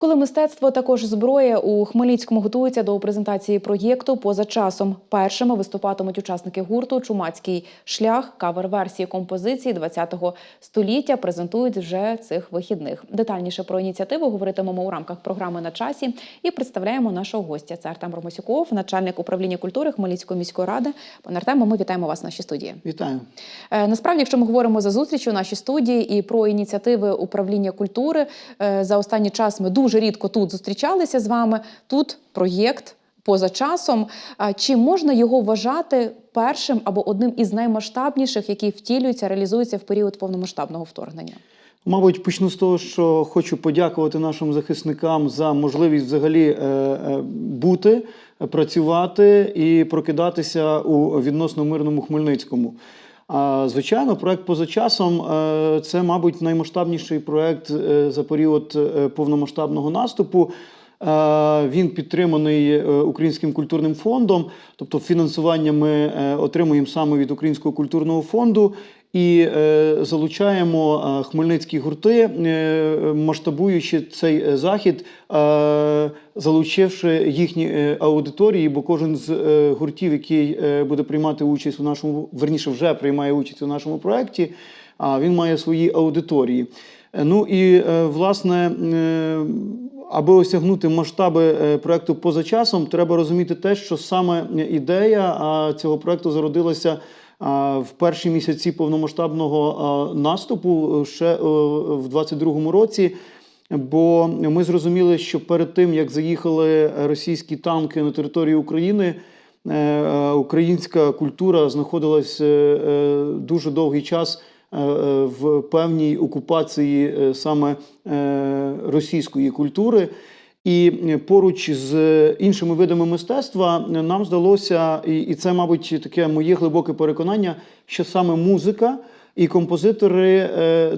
Коли мистецтво також зброя у Хмельницькому готується до презентації проєкту поза часом. Першими виступатимуть учасники гурту Чумацький шлях. Кавер-версії композиції ХХ століття презентують вже цих вихідних. Детальніше про ініціативу говоритимемо у рамках програми на часі і представляємо нашого гостя. Це Артем Ромосюков, начальник управління культури Хмельницької міської ради. Пане Артемо, ми вітаємо вас в нашій студії. Вітаю. Е, Насправді, якщо ми говоримо за зустріч у нашій студії і про ініціативи управління культури, е, за останній час ми дуже рідко тут зустрічалися з вами. Тут проєкт поза часом. Чи можна його вважати першим або одним із наймасштабніших, які втілюються, реалізуються в період повномасштабного вторгнення? Мабуть, почну з того, що хочу подякувати нашим захисникам за можливість взагалі е, е, бути, працювати і прокидатися у відносно мирному Хмельницькому. Звичайно, проект поза часом е, це, мабуть, наймасштабніший проект е, за період е, повномасштабного наступу. Він підтриманий Українським культурним фондом, тобто фінансування ми отримуємо саме від Українського культурного фонду. І е, залучаємо е, хмельницькі гурти, е, масштабуючи цей захід, залучивши їхні аудиторії, бо кожен з гуртів, який буде приймати участь у нашому, верніше вже приймає участь у нашому проєкті, він має свої аудиторії. Ну і власне, аби осягнути масштаби проекту поза часом, треба розуміти те, що саме ідея цього проекту зародилася в перші місяці повномасштабного наступу ще е, в 22-му році. Бо ми зрозуміли, що перед тим як заїхали російські танки на територію України, е, е, українська культура знаходилась е, е, дуже довгий час е, е, в певній окупації е, саме е, російської культури. І е, поруч з іншими видами мистецтва е, нам здалося, і це, мабуть, таке моє глибоке переконання, що саме музика і композитори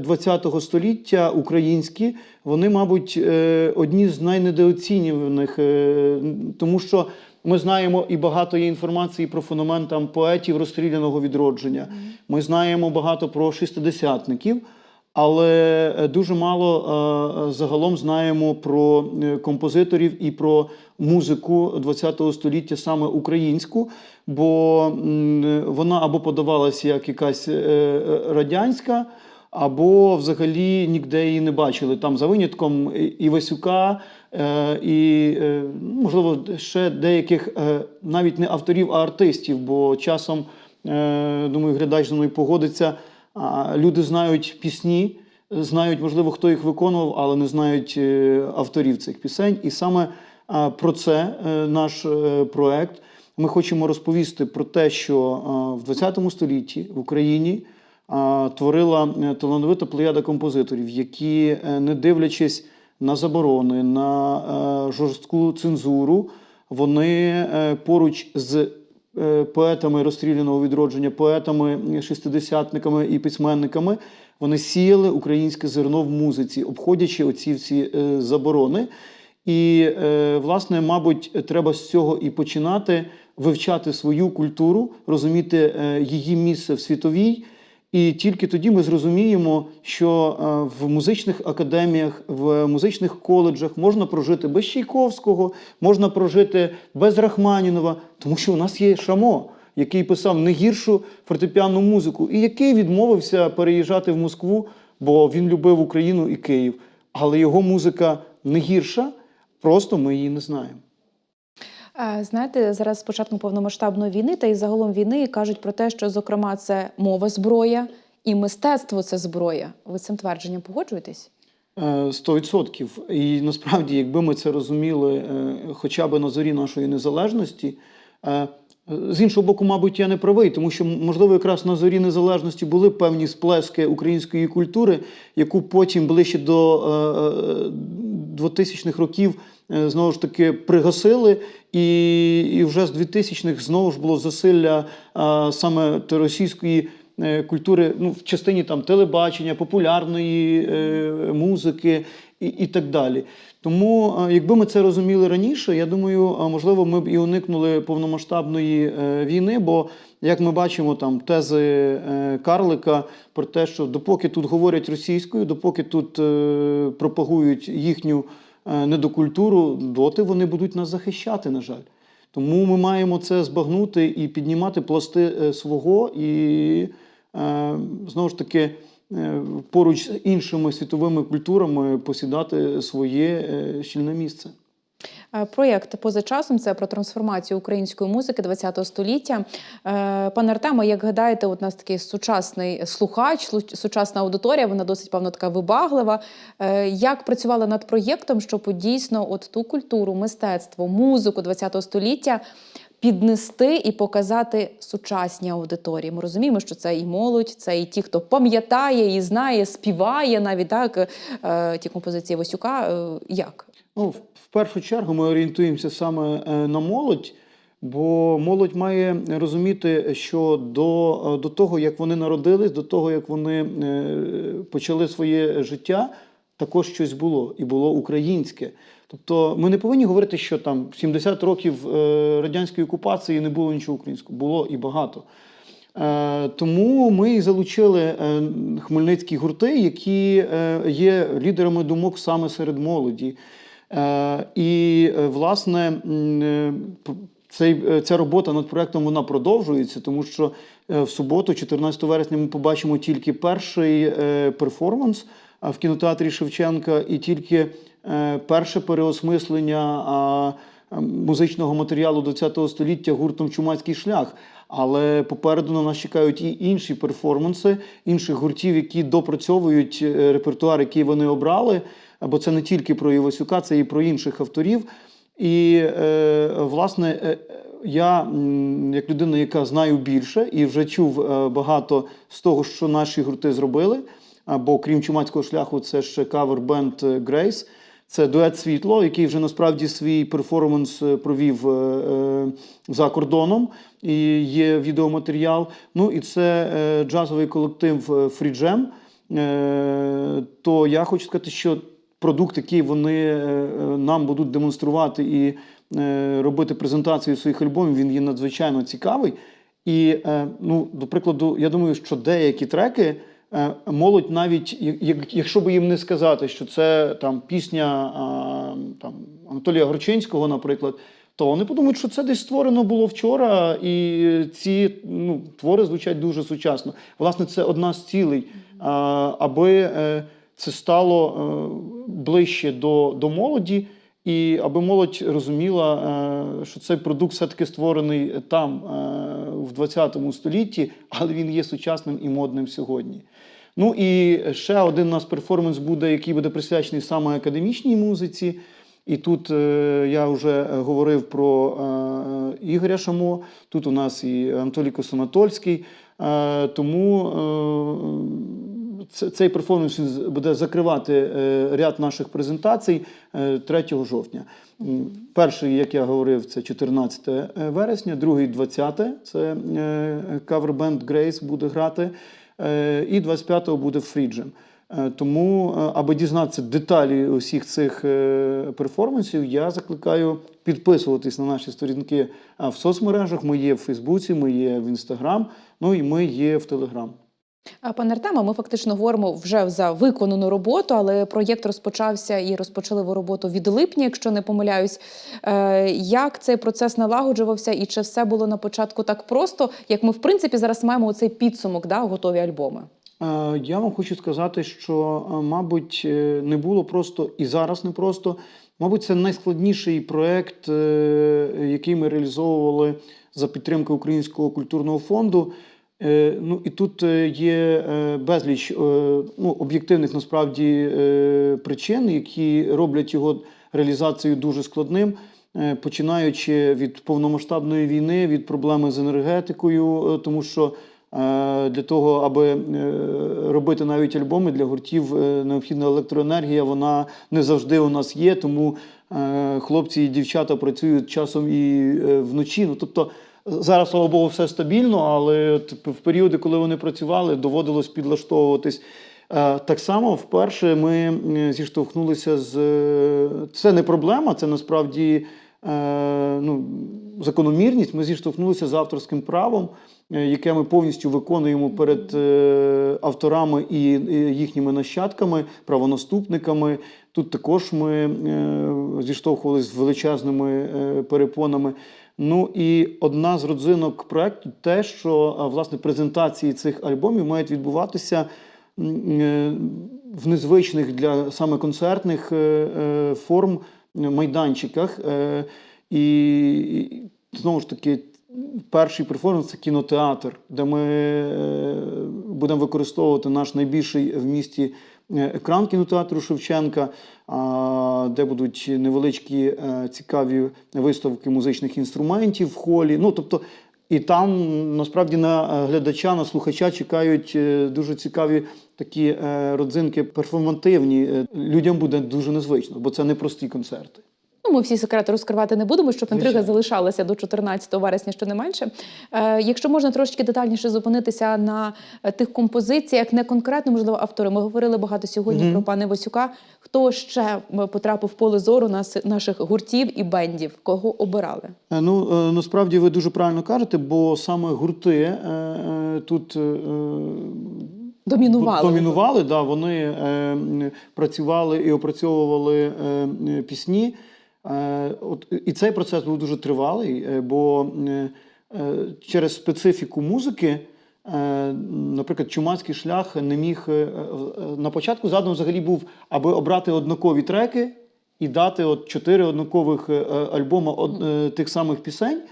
ХХ століття українські, вони, мабуть, е, одні з найнедооцінюваних, е, тому що ми знаємо і багато є інформації про феномен там поетів розстріляного відродження. Ми знаємо багато про шістидесятників. Але е, дуже мало е, е, загалом знаємо про композиторів і про музику ХХ століття, саме українську, бо вона або подавалася як якась радянська, або взагалі ніде її не бачили. Там за винятком Івасюка, і, можливо, ще деяких навіть не авторів, а артистів, бо часом, думаю, глядач зі мною погодиться. Люди знають пісні, знають, можливо, хто їх виконував, але не знають е, авторів цих пісень. І саме про це е, наш е, проект. Ми хочемо розповісти про те, що в ХХ столітті в Україні творила талановита плеяда композиторів, які, не дивлячись на заборони, на жорстку цензуру, вони поруч з поетами розстріляного відродження, поетами, шестидесятниками і письменниками. Вони сіяли українське зерно в музиці, обходячи оці всі е, заборони. І, е, власне, мабуть, треба з цього і починати вивчати свою культуру, розуміти е, її місце в світовій. І тільки тоді ми зрозуміємо, що е, в музичних академіях, в музичних коледжах можна прожити без Чайковського, можна прожити без Рахманінова, тому що у нас є Шамо, який писав не гіршу фортепіанну музику, і який відмовився переїжджати в Москву, бо він любив Україну і Київ. Але його музика не гірша, просто ми її не знаємо. Знаєте, зараз з початком повномасштабної війни та й загалом війни кажуть про те, що, зокрема, це мова зброя і мистецтво це зброя. Ви з цим твердженням погоджуєтесь? Е, Сто відсотків. І насправді, якби ми це розуміли е, хоча б на зорі нашої незалежності. е, З іншого боку, мабуть, я не правий, тому що, можливо, якраз на зорі незалежності були певні сплески української культури, яку потім ближче до 2000-х років е, знову ж таки пригасили, і, і вже з 2000-х знову ж було засилля саме російської е, культури ну, в частині там телебачення, популярної е, музики і, і так далі. Тому, е, якби ми це розуміли раніше, я думаю, е, можливо, ми б і уникнули повномасштабної е, війни, бо як ми бачимо, там тези Карлика про те, що допоки тут говорять російською, допоки тут пропагують їхню недокультуру, доти вони будуть нас захищати, на жаль. Тому ми маємо це збагнути і піднімати пласти свого, і знову ж таки поруч з іншими світовими культурами посідати своє е, щільне місце. Е, Проєкт поза часом це про трансформацію української музики ХХ століття. Е, Пане Артемо, як гадаєте, у нас такий сучасний слухач, сучасна аудиторія, вона досить певно така вибаглива. Е, Як працювали над проєктом, щоб дійсно от ту культуру, мистецтво, музику ХХ століття піднести і показати сучасній аудиторії? Ми розуміємо, що це і молодь, це і ті, хто пам'ятає і знає, співає навіть так е, ті композиції Васюка. Е, Як? Ну, в першу чергу ми орієнтуємося саме е, на молодь, бо молодь має розуміти, що до, до того, як вони народились, до того, як вони почали своє життя, також щось було і було українське. Тобто ми не повинні говорити, що там 70 років е, радянської окупації не було нічого українського, було і багато. Е, Тому ми і залучили е, хмельницькі гурти, які є лідерами думок саме серед молоді. І, власне, цей, ця робота над проектом вона продовжується, тому що в суботу, 14 вересня, ми побачимо тільки перший перформанс в кінотеатрі Шевченка і тільки е, перше переосмислення а, музичного матеріалу ХХ століття гуртом Чумацький шлях. Але попереду на нас чекають і інші перформанси інших гуртів, які допрацьовують е, репертуар, який вони обрали. Бо це не тільки про Івасюка, це і про інших авторів. І, е, власне, я, як людина, яка знаю більше і вже чув багато з того, що наші гурти зробили. А, Бо крім чумацького шляху, це ще кавер-бенд Грейс. Це дует світло, який вже насправді свій перформанс е, провів е, е, за кордоном, і є відеоматеріал. Ну і це джазовий колектив Фріджем. То я хочу сказати, що продукт, який вони нам будуть демонструвати і робити презентацію своїх альбомів, він є надзвичайно цікавий. І, ну, до прикладу, я думаю, що деякі треки молодь навіть, як- як- якщо би їм не сказати, що це там пісня там, Анатолія Горчинського, наприклад, то вони подумають, що це десь створено було вчора, і ці ну, твори звучать дуже сучасно. Власне, це одна з цілей, аби е, це стало е, ближче до, до молоді, і аби молодь розуміла, е, що цей продукт все-таки створений там, е, в 20 столітті, але він є сучасним і модним сьогодні. Ну і ще один у нас перформанс буде, який буде присвячений саме академічній музиці. І тут е, я вже говорив про е, Ігоря Шамо, тут у нас і Анатолій Косонатольський. Е, тому е, цей перформанс буде закривати е, ряд наших презентацій е, 3 жовтня. Перший, як я говорив, це 14 вересня, другий 20 це е, кавербенд Грейс буде грати. Е, І 25-го буде Фріджем. Е, Тому, е, аби дізнатися деталі усіх цих е, перформансів, я закликаю підписуватись на наші сторінки в соцмережах. Ми є в Фейсбуці, ми є в Інстаграм, ну і ми є в Телеграм. Пане Артема, ми фактично говоримо вже за виконану роботу, але проєкт розпочався і розпочали ви роботу від липня, якщо не помиляюсь. Е, як цей процес налагоджувався, і чи все було на початку так просто, як ми в принципі зараз маємо оцей підсумок, да, готові альбоми? Е, Я вам хочу сказати, що, е, мабуть, не було просто і зараз не просто. Мабуть, це найскладніший проєкт, який ми реалізовували за підтримки Українського культурного фонду. Е, Ну і тут е, є е, безліч ну, об'єктивних насправді причин, які роблять його реалізацію дуже складним. Починаючи від повномасштабної війни, від проблеми з енергетикою, тому що Для того, аби робити навіть альбоми для гуртів, необхідна електроенергія. Вона не завжди у нас є, тому хлопці і дівчата працюють часом і вночі. Ну тобто зараз, слава Богу, все стабільно, але в періоди, коли вони працювали, доводилось підлаштовуватись. Е, Так само вперше ми е, зіштовхнулися з е, це не проблема, це насправді ну, закономірність. Ми зіштовхнулися з авторським правом. яке ми повністю виконуємо перед авторами і їхніми нащадками, правонаступниками. Тут також ми зіштовхувалися з величезними перепонами. Ну і одна з родзинок проекту те, що власне презентації цих альбомів мають відбуватися е, в незвичних для саме концертних е, е, форм майданчиках. І знову ж таки, перший перформанс це кінотеатр, де ми будемо використовувати наш найбільший в місті е, екран кінотеатру Шевченка, де будуть невеличкі е, цікаві виставки музичних інструментів в холі. Ну, тобто, і там насправді на е, глядача, на слухача чекають дуже цікаві такі родзинки перформативні. Людям буде дуже незвично, бо це не прості концерти. Ну, ми всі секрети розкривати не будемо, щоб інтрига Звичайно. залишалася до 14 вересня, що не менше. Е, якщо можна трошечки детальніше зупинитися на е, тих композиціях, не конкретно, можливо, автори. Ми говорили багато сьогодні Мгм. про пана Васюка. Хто ще потрапив в поле зору нас, наших гуртів і бендів? Кого обирали? Е, Ну е, насправді ви дуже правильно кажете, бо саме гурти е, е, тут е, Домінували. домінували. Да, вони е, працювали і опрацьовували е, пісні. Е, От і цей процес був дуже тривалий, е, бо е, через специфіку музики. Наприклад, чумацький шлях не міг на початку задум взагалі був, аби обрати однакові треки і дати от чотири однакових од- е, тих самих пісень.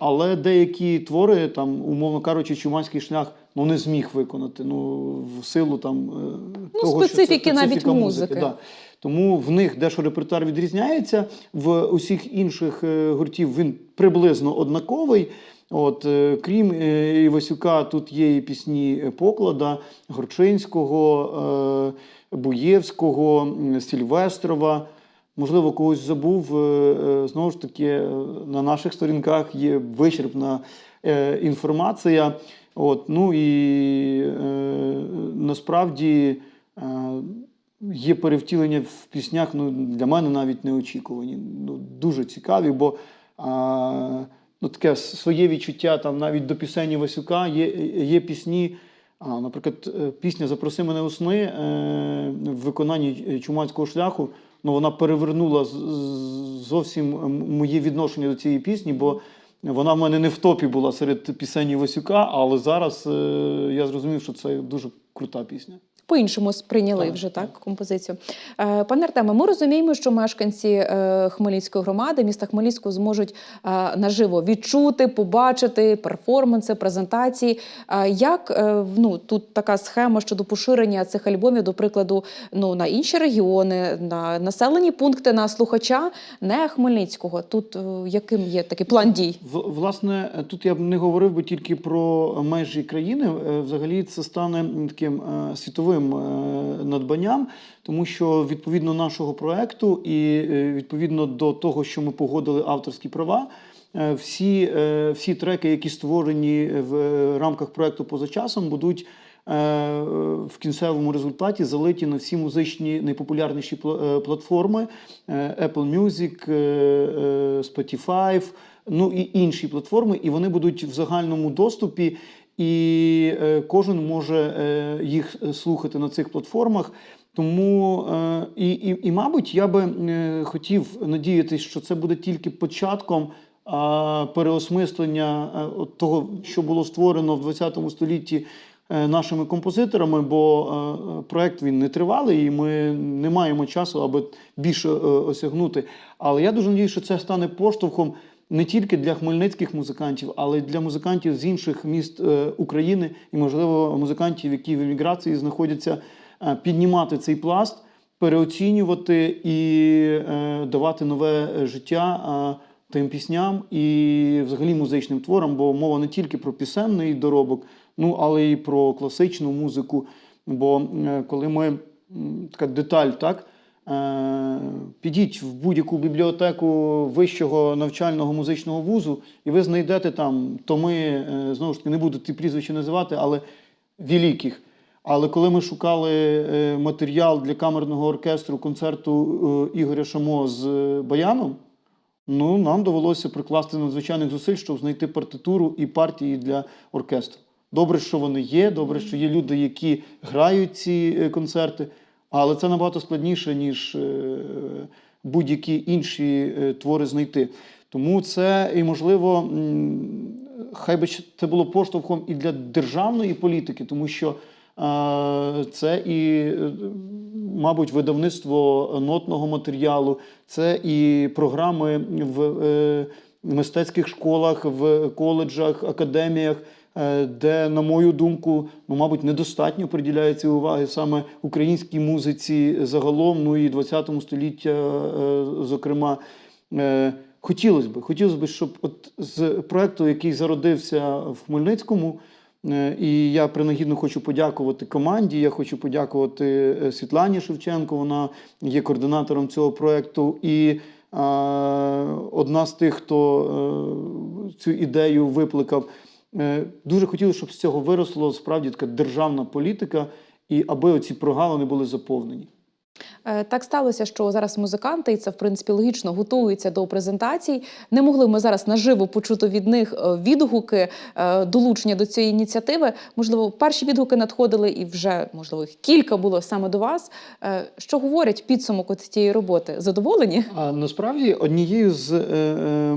Але деякі твори, там, умовно кажучи, чумацький шлях ну, не зміг виконати. Ну, в силу там, Ну, того, що це специфіки навіть специфіка музики. Да. Тому в них дещо репертуар відрізняється. В усіх інших е, гуртів він приблизно однаковий. От, е, крім е, Івасюка, тут є і пісні Поклада, Горчинського, Буєвського, Сільвестрова. Можливо, когось забув. Знову ж таки, на наших сторінках є вичерпна інформація. От, ну і насправді є перевтілення в піснях, ну, для мене навіть неочікувані. Ну, дуже цікаві, бо а, ну, таке своє відчуття там навіть до пісені Васюка є, є пісні. А, наприклад, е, пісня Запроси мене у сни е, в виконанні чумацького шляху. Ну, вона перевернула зовсім моє відношення до цієї пісні, бо вона в мене не в топі була серед пісень Івасюка, але зараз е, я зрозумів, що це дуже крута пісня. По-іншому сприйняли Так, вже так, композицію. Е, Пане Артеме, ми розуміємо, що мешканці е, Хмельницької громади, міста Хмельницького, зможуть е, наживо відчути, побачити перформанси, презентації. Як ну, тут така схема щодо поширення цих альбомів, до прикладу, ну, на інші регіони, на населені пункти, на слухача не Хмельницького. Тут яким є такий план дій? В- Власне, тут я б не говорив би тільки про межі країни. Взагалі, це стане таким світовим е, надбанням, тому що відповідно нашого проекту і е, відповідно до того, що ми погодили авторські права. е, Всі, всі треки, які створені в рамках проекту поза часом, будуть в кінцевому результаті залиті на всі музичні найпопулярніші платформи Apple Music, Spotify, ну і інші платформи, і вони будуть в загальному доступі, і е, кожен може е, їх слухати на цих платформах. Тому е, і, і, і, мабуть, я би хотів надіятися, що це буде тільки початком переосмислення того, що було створено в ХХ столітті нашими композиторами, бо проект він не тривалий, і ми не маємо часу, аби більше осягнути. Але я дуже надіюся, що це стане поштовхом не тільки для хмельницьких музикантів, але й для музикантів з інших міст е, України і, можливо, музикантів, які в еміграції знаходяться, е, піднімати цей пласт, переоцінювати і е, давати нове життя. Тим пісням і взагалі музичним творам, бо мова не тільки про пісенний доробок, ну але й про класичну музику. Бо коли ми така деталь, так підіть в будь-яку бібліотеку вищого навчального музичного вузу, і ви знайдете там томи, е, знову ж таки, не буду ті прізвища називати, але великих. Але коли ми шукали е, матеріал для камерного оркестру концерту е, Ігоря Шамо з е, Баяном, Ну, нам довелося прикласти надзвичайних зусиль, щоб знайти партитуру і партії для оркестру. Добре, що вони є, добре, що є люди, які грають ці е, концерти, але це набагато складніше, ніж е, будь-які інші е, твори знайти. Тому це і можливо, хай би це було поштовхом і для державної політики, тому що е, це і, мабуть, видавництво нотного матеріалу, це і програми в мистецьких школах, в коледжах, академіях, е, де, на мою думку, ну, мабуть, недостатньо приділяється уваги саме українській музиці загалом, ну і 20 століття, е, зокрема. Е, Хотілося б, хотілося б, щоб от з проекту, який зародився в Хмельницькому, і я принагідно хочу подякувати команді. Я хочу подякувати Світлані Шевченко. Вона є координатором цього проекту. І одна з тих, хто е, цю ідею викликав. Е, дуже хотілося, щоб з цього виросло справді така державна політика, і аби оці прогалини були заповнені. Е, Так сталося, що зараз музиканти, і це в принципі логічно, готуються до презентацій. Не могли ми зараз наживо почути від них е, відгуки е, долучення до цієї ініціативи. Можливо, перші відгуки надходили, і вже можливо їх кілька було саме до вас. Що говорять підсумок от цієї роботи? Задоволені? А насправді однією з е,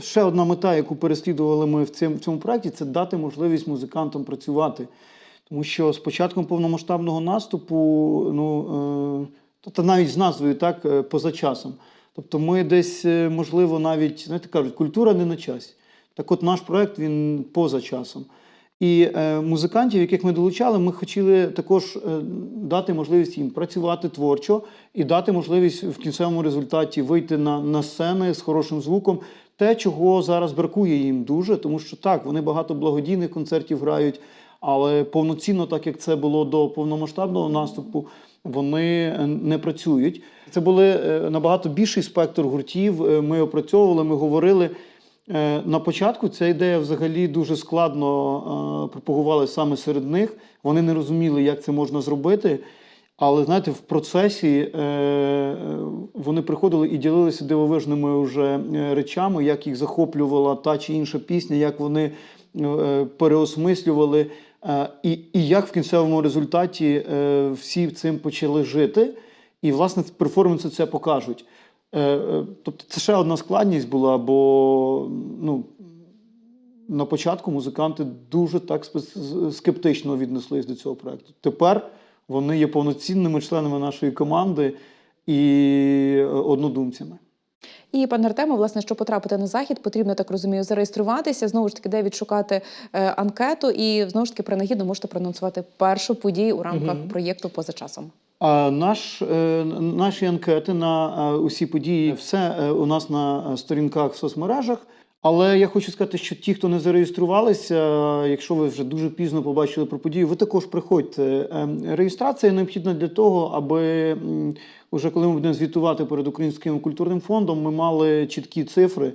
ще одна мета, яку переслідували ми в цьому, в цьому проєкті, це дати можливість музикантам працювати. Тому що з початком повномасштабного наступу, ну е, тобто навіть з назвою так е, поза часом. Тобто, ми десь, е, можливо, навіть знаєте, кажуть, культура не на часі. Так, от наш проект він поза часом. І е, музикантів, яких ми долучали, ми хотіли також е, дати можливість їм працювати творчо і дати можливість в кінцевому результаті вийти на, на сцени з хорошим звуком. Те, чого зараз бракує їм дуже, тому що так, вони багато благодійних концертів грають, але повноцінно, так як це було до повномасштабного наступу, вони е, не працюють. Це були е, набагато більший спектр гуртів. е, Ми опрацьовували, ми говорили. На початку ця ідея взагалі дуже складно е, пропагувала саме серед них. Вони не розуміли, як це можна зробити. Але знаєте, в процесі вони приходили і ділилися дивовижними вже речами, як їх захоплювала та чи інша пісня, як вони переосмислювали, і, і як в кінцевому результаті е, всі цим почали жити. І, власне, перформанси це покажуть. Е, е, Тобто, це ще одна складність була, бо ну, на початку музиканти дуже так скептично віднеслись до цього проекту. Тепер вони є повноцінними членами нашої команди і однодумцями. І пане Артему, власне, щоб потрапити на захід, потрібно так розумію, зареєструватися. Знову ж таки, де відшукати е, анкету, і знову ж таки принагідно можете проанонсувати першу подію у рамках угу. проєкту поза часом. А наш, е, наші анкети на е, усі події, все у нас на сторінках в соцмережах. Але я хочу сказати, що ті, хто не зареєструвалися, якщо ви вже дуже пізно побачили про подію, ви також приходьте. Е, Реєстрація необхідна для того, аби уже коли ми будемо звітувати перед Українським культурним фондом, ми мали чіткі цифри.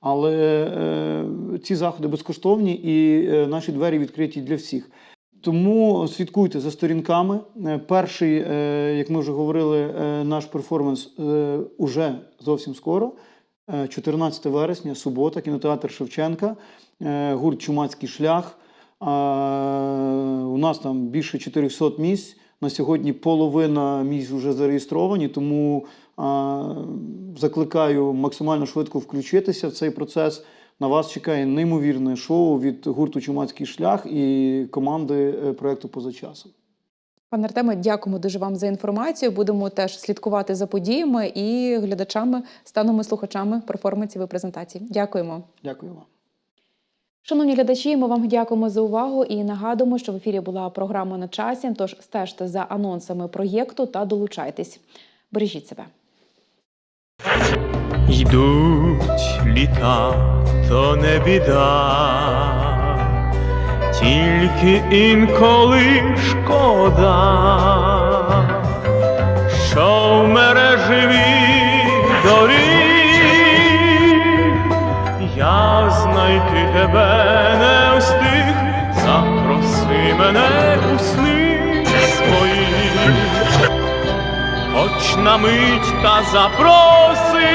Але е, ці заходи безкоштовні і е, наші двері відкриті для всіх. Тому слідкуйте за сторінками. Перший, як ми вже говорили, наш перформанс уже зовсім скоро. Е, 14 вересня, субота, кінотеатр Шевченка, е, гурт Чумацький шлях. У нас там більше 400 місць. На сьогодні половина місць вже зареєстровані, тому закликаю максимально швидко включитися в цей процес. На вас чекає неймовірне шоу від гурту Чумацький шлях і команди е, проекту поза часом. Пане Артеме, дякуємо дуже вам за інформацію. Будемо теж слідкувати за подіями і глядачами, станемо слухачами перформансів і презентацій. Дякуємо. Дякую вам. Шановні глядачі, ми вам дякуємо за увагу і нагадуємо, що в ефірі була програма на часі. Тож стежте за анонсами проєкту та долучайтесь. Бережіть себе. Йдуть літа, то не біда, тільки інколи шкода, що в мережеві доріг я знайти тебе не встиг, запроси мене у сни свої. хоч на мить та запроси